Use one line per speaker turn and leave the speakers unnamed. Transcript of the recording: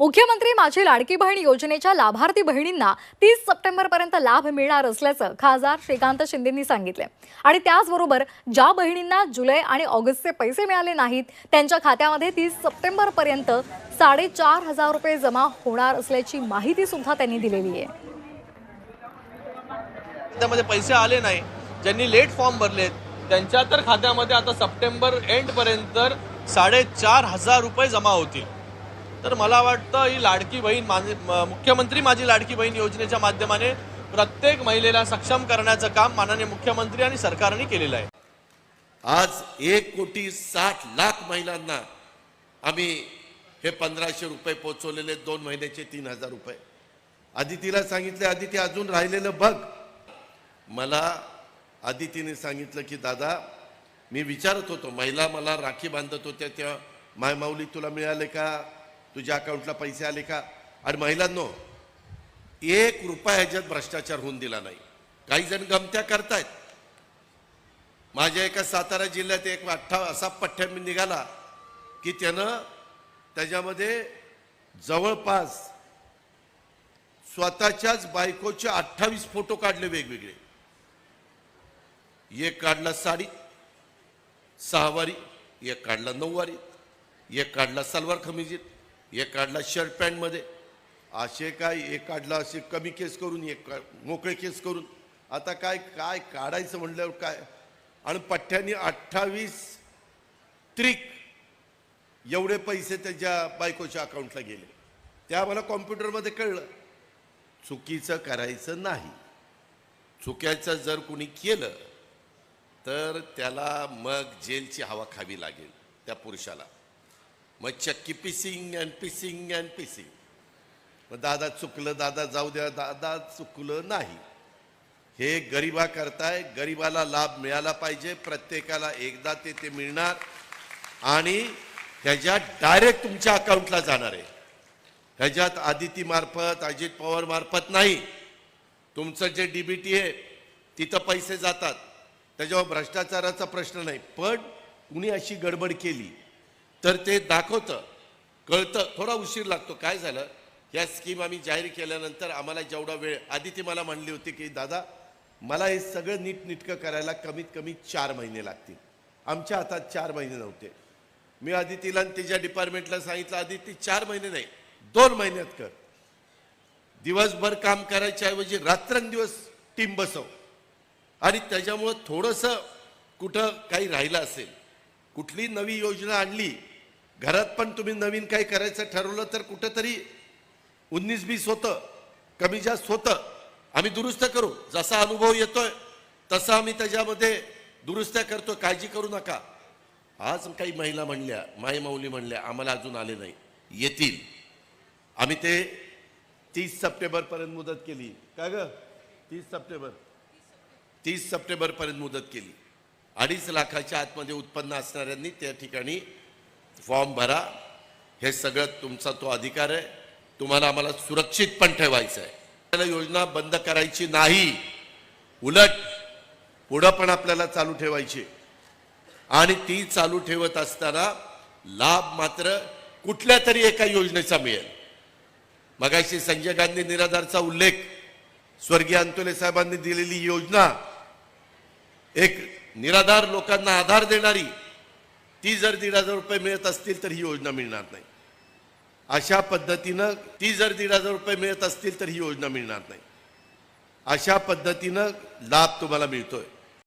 मुख्यमंत्री माझी लाडकी बहीण योजनेच्या लाभार्थी बहिणींना तीस सप्टेंबरपर्यंत लाभ मिळणार असल्याचं खासदार श्रीकांत शिंदेंनी सांगितले. आणि त्याचबरोबर ज्या बहिणींना जुलै आणि ऑगस्टचे पैसे मिळाले नाहीत त्यांच्या खात्यामध्ये तीस सप्टेंबरपर्यंत साडेचार हजार रुपये जमा होणार असल्याची माहिती सुद्धा त्यांनी दिलेली आहे.
खात्यामध्ये पैसे आले नाही. ज्यांनी लेट फॉर्म भरलेत त्यांच्या तर खात्यामध्ये आता सप्टेंबर एंड पर्यंत साडेचार हजार रुपये जमा होतील. तर मला वाटतं ही लाडकी बहीण माझी म- मुख्यमंत्री माझी लाडकी बहीण योजनेच्या माध्यमाने प्रत्येक महिलेला सक्षम करण्याचं काम माननीय मुख्यमंत्री आणि सरकारने केलेलं आहे.
आज एक कोटी साठ लाख महिलांना आम्ही हे पंधराशे रुपये पोचवलेले दोन महिन्याचे तीन हजार रुपये. आदितीला सांगितले आदिती अजून राहिलेलं बघ. मला आदितीने सांगितलं की दादा मी विचारत होतो महिला मला राखी बांधत होत्या त्या माय माऊली तुला मिळाले का? तुझ्या अकाउंटला पैसे आले का? आणि महिलांनो एक रुपया ह्याच्यात भ्रष्टाचार होऊन दिला नाही. काही जण गमत्या करतायत. माझ्या एका सातारा जिल्ह्यात एक अठ्ठा असा पठ्ठ्या निघाला की त्यानं त्याच्यामध्ये जवळपास स्वतःच्याच बायकोचे अठ्ठावीस फोटो काढले वेगवेगळे. एक काढला साडी सहावारी एक काढला नऊवारी एक काढला सलवार खमिजीत. एक काढला शर्ट पॅन्टमध्ये असे काय एक काढला असे कमी केस करून एक मोकळे केस करून. आता काय काय काढायचं म्हणल्यावर काय? आणि पठ्ठ्याने अठ्ठावीस त्रिक एवढे पैसे त्याच्या बायकोच्या अकाउंटला गेले. ते आम्हाला कॉम्प्युटरमध्ये कळलं. चुकीचं करायचं नाही. चुक्याचं जर कुणी केलं तर त्याला मग जेलची हवा खावी लागेल त्या पुरुषाला. मग चक्की पिसिंग अँड पिसिंग अँड पिसिंग. मग दादा चुकलं दादा जाऊ द्या दादा चुकलं नाही. हे गरिबा करताय गरिबाला लाभ मिळाला पाहिजे प्रत्येकाला एकदा ते ते मिळणार. आणि ह्याच्यात डायरेक्ट तुमच्या अकाउंटला जाणार आहे. ह्याच्यात आदिती मार्फत अजित पवार मार्फत नाही. तुमचं जे डीबीटी आहे तिथं पैसे जातात. त्याच्यावर भ्रष्टाचाराचा प्रश्न नाही. पण कुणी अशी गडबड केली तर ते दाखवतं कळतं थोडा उशीर लागतो. काय झालं? या स्कीम आम्ही जाहीर केल्यानंतर आम्हाला जेवढा वेळ आधी ती मला म्हणली होती की दादा मला हे सगळं नीटनीटकं करायला कमीत कमी चार महिने लागतील. आमच्या हातात चार महिने नव्हते. मी आधी तिला आणि तिच्या डिपार्टमेंटला सांगितलं आधी ती चार महिने नाही दोन महिन्यात कर. दिवसभर काम करायच्या ऐवजी रात्रंदिवस टीम बसव. आणि त्याच्यामुळं थोडंसं कुठं काही राहिलं असेल कुठली नवी योजना आणली? घरात पण तुम्ही नवीन काही करायचं ठरवलं तर कुठंतरी उन्नीस बीस होतं कमी जास्त होतं. आम्ही दुरुस्त करू. जसा अनुभव येतोय तसा आम्ही त्याच्यामध्ये दुरुस्त्या करतो काळजी करू नका. आज काही महिला म्हणल्या माई माऊली म्हणल्या आम्हाला अजून आले नाही. येतील. आम्ही ते तीस सप्टेंबरपर्यंत मुदत केली. का ग? तीस सप्टेंबर. तीस सप्टेंबरपर्यंत मुदत केली. अडीच लाखाच्या आतमध्ये उत्पन्न असणाऱ्यांनी त्या ठिकाणी फॉर्म भरा. हे सगळं तुमचा तो अधिकार आहे. तुम्हाला आम्हाला सुरक्षित पण ठेवायचं आहे. आपल्याला योजना बंद करायची नाही. उलट पुढं पण आपल्याला चालू ठेवायची. आणि ती चालू ठेवत असताना लाभ मात्र कुठल्या तरी एका योजनेचा मिळेल. मगाशी संजय गांधी निराधारचा उल्लेख स्वर्गीय अंतोले साहेबांनी दिलेली योजना एक निराधार लोकांना आधार देणारी ती जर दीड हजार रुपये मिळत असतील तर ही योजना मिळणार नाही. अशा पद्धतीनं ती जर दीड हजार रुपये मिळत असतील तर ही योजना मिळणार नाही. अशा पद्धतीनं लाभ तुम्हाला मिळतोय.